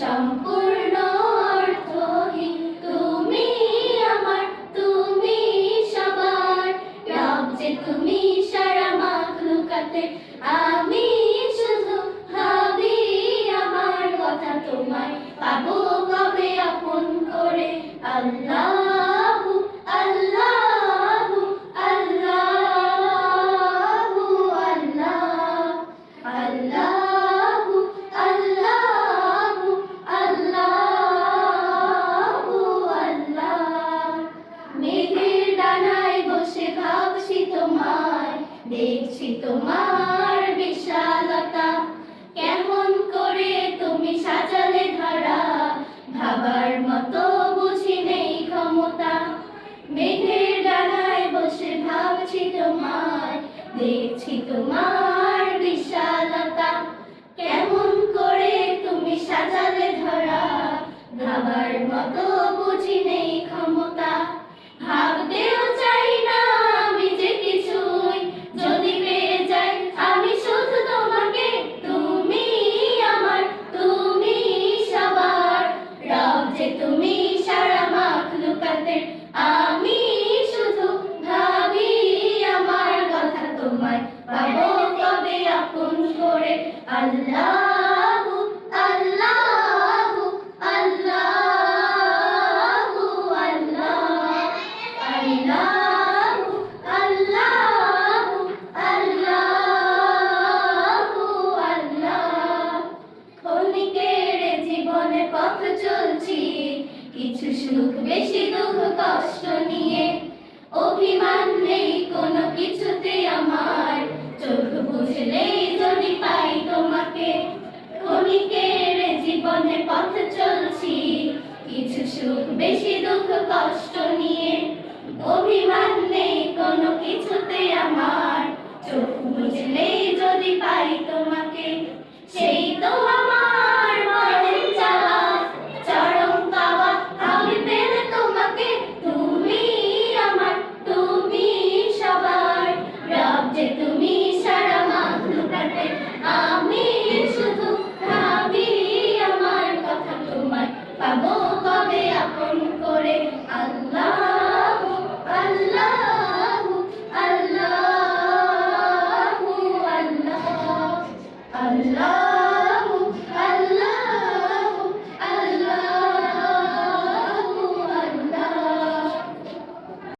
সম্পূর্ণ তোমার বিশালতা, কেমন করে তুমি সাজালে ধরা, ভাবার মতো বুঝি নেই ক্ষমতা। মেঘের ডানায় বসে ভাবছি তোমায়, দেখছি তোমার বিশালতা। কেমন করে তুমি সাজালে ধরা, ভাবার মতো বুঝি নেই ক্ষমতা। ভাবতেও আল্লাহু আল্লাহু আল্লাহু আল্লাহ আল্লাহু আল্লাহু আল্লাহু ক্ষণিকের জীবনে চলছি, কিছু সুখ, বেশি দুঃখ, কষ্ট নিয়ে। অভিমান নেই কোনো কিছুতে। সুখ বেশি দুঃখ, কষ্ট নিয়ে। অভিমান নেই কোনো কিছুতে আমার। চোখ বুঝলেই যদি পাই তোমাকে